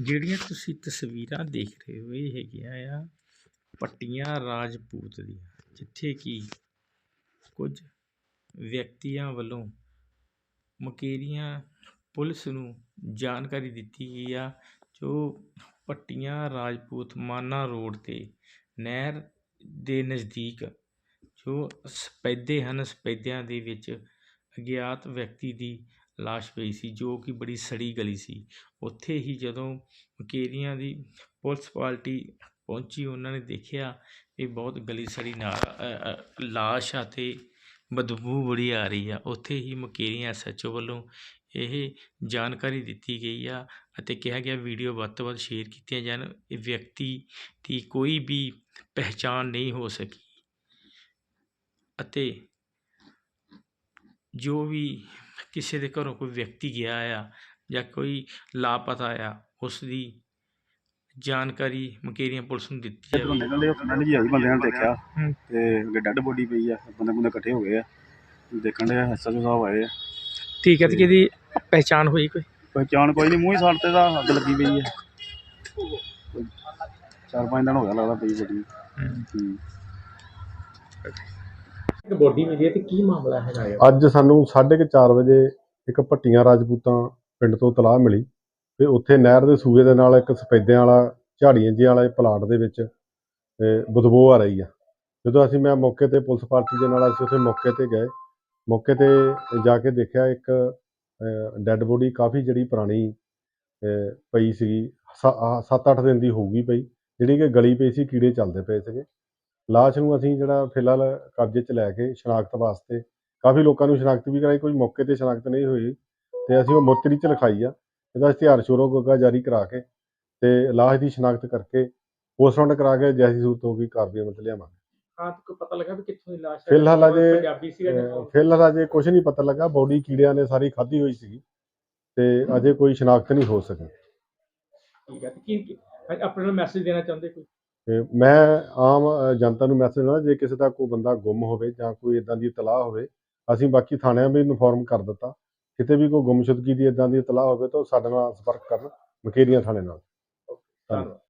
ਜਿਹੜੀਆਂ ਤੁਸੀਂ ਤਸਵੀਰਾਂ ਦੇਖ ਰਹੇ ਹੋ, ਇਹ ਹੈਗੀਆਂ ਆ ਪੱਟੀਆਂ ਰਾਜਪੂਤ ਦੀਆਂ, ਜਿੱਥੇ ਕਿ ਕੁਝ ਵਿਅਕਤੀਆਂ ਵੱਲੋਂ ਮੁਕੇਰੀਆਂ ਪੁਲਿਸ ਨੂੰ ਜਾਣਕਾਰੀ ਦਿੱਤੀ ਗਈ ਆ, ਜੋ ਪੱਟੀਆਂ ਰਾਜਪੂਤ ਮਾਨਾ ਰੋਡ 'ਤੇ ਨਹਿਰ ਦੇ ਨਜ਼ਦੀਕ, ਜੋ ਸਪੈਦੇ ਹਨ, ਸਪੈਦਿਆਂ ਦੇ ਵਿੱਚ ਅਗਿਆਤ ਵਿਅਕਤੀ ਦੀ ਲਾਸ਼ ਪਈ ਸੀ, ਜੋ ਕਿ ਬੜੀ ਸੜੀ ਗਲੀ ਸੀ। ਉੱਥੇ ਹੀ ਜਦੋਂ ਮਕੇਰੀਆਂ ਦੀ ਪੁਲਿਸ ਪਾਰਟੀ ਪਹੁੰਚੀ, ਉਹਨਾਂ ਨੇ ਦੇਖਿਆ, ਇਹ ਬਹੁਤ ਗਲੀ ਸੜੀ ਨਾਲ ਲਾਸ਼ ਆ ਤੇ ਬਦਬੂ ਬੜੀ ਆ ਰਹੀ ਆ। ਉੱਥੇ ਹੀ ਮੁਕੇਰੀਆਂ ਐਸਐਚਓ ਵੱਲੋਂ ਇਹ ਜਾਣਕਾਰੀ ਦਿੱਤੀ ਗਈ ਆ ਅਤੇ ਕਿਹਾ ਗਿਆ, ਵੀਡੀਓ ਵੱਧ ਤੋਂ ਵੱਧ ਸ਼ੇਅਰ ਕੀਤੀਆਂ ਜਾਣ। ਇਹ ਵਿਅਕਤੀ ਦੀ ਕੋਈ ਵੀ ਪਹਿਚਾਣ ਨਹੀਂ ਹੋ ਸਕੀ ਅਤੇ ਜੋ ਵੀ ਕਿਸੇ ਦੇ ਘਰੋਂ ਕੋਈ ਵਿਅਕਤੀ ਗਿਆ ਆ ਜਾਂ ਕੋਈ ਲਾਪਤਾ ਆ ਉਸ ਦੀ ਜਾਣਕਾਰੀ ਮੁਕੇਰੀਆਂ ਪੁਲਿਸ ਨੂੰ ਦਿੱਤੀ ਇੱਧਰੋਂ ਜਾਵੇ। ਨਿਕਲਦੇ ਫਰੈਂਡ ਜੀ ਆਈ ਬੰਦਿਆਂ ਨੇ ਦੇਖਿਆ ਹੂੰ। ਤੇ ਅੱਗੇ ਡੈੱਡ ਬੋਡੀ ਪਈ ਆ ਬੰਦੇ ਬੰਦੇ ਇਕੱਠੇ ਹੋ ਗਏ ਆ ਦੇਖਣ ਦੇ ਐਸਐਸਓ ਸਾਹਿਬ ਆਏ ਆ। ਠੀਕ ਹੈ ਤੇ ਕਿਹਦੀ ਪਹਿਚਾਣ ਹੋਈ ਕੋਈ? ਪਹਿਚਾਣ ਕੋਈ ਨਹੀਂ ਮੂੰਹ ਹੀ ਸਾੜ ਤੇ ਦਾ ਅੱਗ ਲੱਗੀ ਪਈ ਆ। ਕੋਈ ਚਾਰ ਪੰਜ ਦਿਨ ਹੋ ਗਿਆ ਲੱਗਦਾ ਪਈ ਬੋਡੀ ਹੂੰ। ਇੱਕ ਬੋਡੀ ਮਿਲੀ ਹੈ ਤੇ ਕੀ ਮਾਮਲਾ ਹੈਗਾ ਆ ਅੱਜ ਸਾਨੂੰ 4:30 ਵਜੇ ਇੱਕ ਭੱਟੀਆਂ ਰਾਜਪੂਤਾਂ ਪਿੰਡ ਤੋਂ ਤਲਾਹ ਮਿਲੀ ਤੇ ਉੱਥੇ ਨਹਿਰ ਦੇ ਸੂਏ ਦੇ ਨਾਲ ਇੱਕ ਸਫੈਦਿਆਂ ਵਾਲਾ, ਝਾੜੀਆਂ ਜਿਹੇ ਵਾਲੇ ਪਲਾਟ ਦੇ ਵਿੱਚ ਬਦਬੂ ਆ ਰਹੀ ਆ। ਜਦੋਂ ਅਸੀਂ ਮੈਂ ਮੌਕੇ ਤੇ ਪੁਲਿਸ ਪਾਰਟੀ ਦੇ ਨਾਲ ਅਸੀਂ ਉੱਥੇ ਮੌਕੇ ਤੇ ਗਏ। ਮੌਕੇ ਤੇ ਜਾ ਕੇ ਦੇਖਿਆ ਇੱਕ ਡੈੱਡ ਬੋਡੀ ਕਾਫੀ ਜਿਹੜੀ ਪੁਰਾਣੀ ਪਈ ਸੀਗੀ। 7-8 ਦਿਨ ਦੀ ਹੋਊਗੀ ਪਈ, ਜਿਹੜੀ ਕਿ ਗਲੀ ਪਈ ਸੀ, ਕੀੜੇ ਚੱਲਦੇ ਪਏ ਸੀਗੇ। ਲਾਸ਼ ਨੂੰ ਅਸੀਂ ਜਿਹੜਾ ਫਿਲਹਾਲ ਕਬਜ਼ੇ 'ਚ ਲੈ ਕੇ ਸ਼ਨਾਖਤ ਵਾਸਤੇ ਕਾਫੀ ਲੋਕਾਂ ਨੂੰ ਸ਼ਨਾਖਤ ਵੀ ਕਰਾਈ ਕੋਈ ਮੌਕੇ ਤੇ ਸ਼ਨਾਖਤ ਨਹੀਂ ਹੋਈ ਤੇ ਅਸੀਂ ਉਹ ਮੁਰਤਰੀ 'ਚ ਲਿਖਾਈ ਆ ਇਹਦਾ ਇਸ਼ਤਿਹਾਰ ਸ਼ੋਰੋ ਗੱਗਾ ਜਾਰੀ ਕਰਾ ਕੇ ਤੇ ਲਾਸ਼ ਦੀ ਸ਼ਨਾਖਤ ਕਰਕੇ ਪੋਸਟਮਾਰਟਮ ਕਰਾ ਕੇ ਜੈਸੀ ਸੂਰਤ ਹੋਗੀ ਕਾਰਵਾਈ ਅਮਲ ਲਿਆਵਾਂਗੇ। ਹਾਂ ਕੋਈ ਪਤਾ ਲੱਗਾ ਵੀ ਕਿੱਥੋਂ ਦੀ ਲਾਸ਼ ਫਿਲਹਾਲ ਅਜੇ- ਪੰਜਾਬੀ ਸੀਗਾ ਜਾਂ ਅਹ ਕੌਣ? ਫਿਲਹਾਲ ਅਜੇ ਕੁਝ ਨਹੀਂ ਪਤਾ ਲੱਗਾ ਬੋਡੀ ਕੀੜਿਆਂ ਨੇ ਸਾਰੀ ਖਾਧੀ ਹੋਈ ਸੀਗੀ ਤੇ ਅਜੇ ਕੋਈ ਸ਼ਨਾਖਤ ਨਹੀਂ ਹੋ ਸਕੀ ਠੀਕ ਹੈ ਤੇ ਕੀ ਕੀ- ਆਪਣੇ ਨੂੰ ਮੈਸੇਜ ਦੇਣਾ ਚਾਹੁੰਦੇ ਕੋਈ? ਤੇ ਮੈਂ ਆਮ ਜਨਤਾ ਨੂੰ ਮੈਸੇਜ ਦਿੰਦਾ ਜੇ ਕਿਸੇ ਦਾ ਕੋਈ ਬੰਦਾ ਗੁੰਮ ਹੋਵੇ ਜਾਂ ਕੋਈ ਇਦਾਂ ਦੀ ਇਤਲਾਹ ਹੋਵੇ, ਅਸੀਂ ਬਾਕੀ ਥਾਣਿਆਂ ਵੀ ਇਨਫੋਰਮ ਕਰ ਦਿੱਤਾ। ਕਿਤੇ ਵੀ ਕੋਈ ਗੁੰਮਸ਼ੁਦਗੀ ਦੀ ਇਦਾਂ ਦੀ ਇਤਲਾਹ ਹੋਵੇ ਤਾਂ ਉਹ ਸਾਡੇ ਨਾਲ ਸੰਪਰਕ ਕਰਨ, ਮਕੇਰੀਆਂ ਥਾਣੇ ਨਾਲ। ਧੰਨਵਾਦ।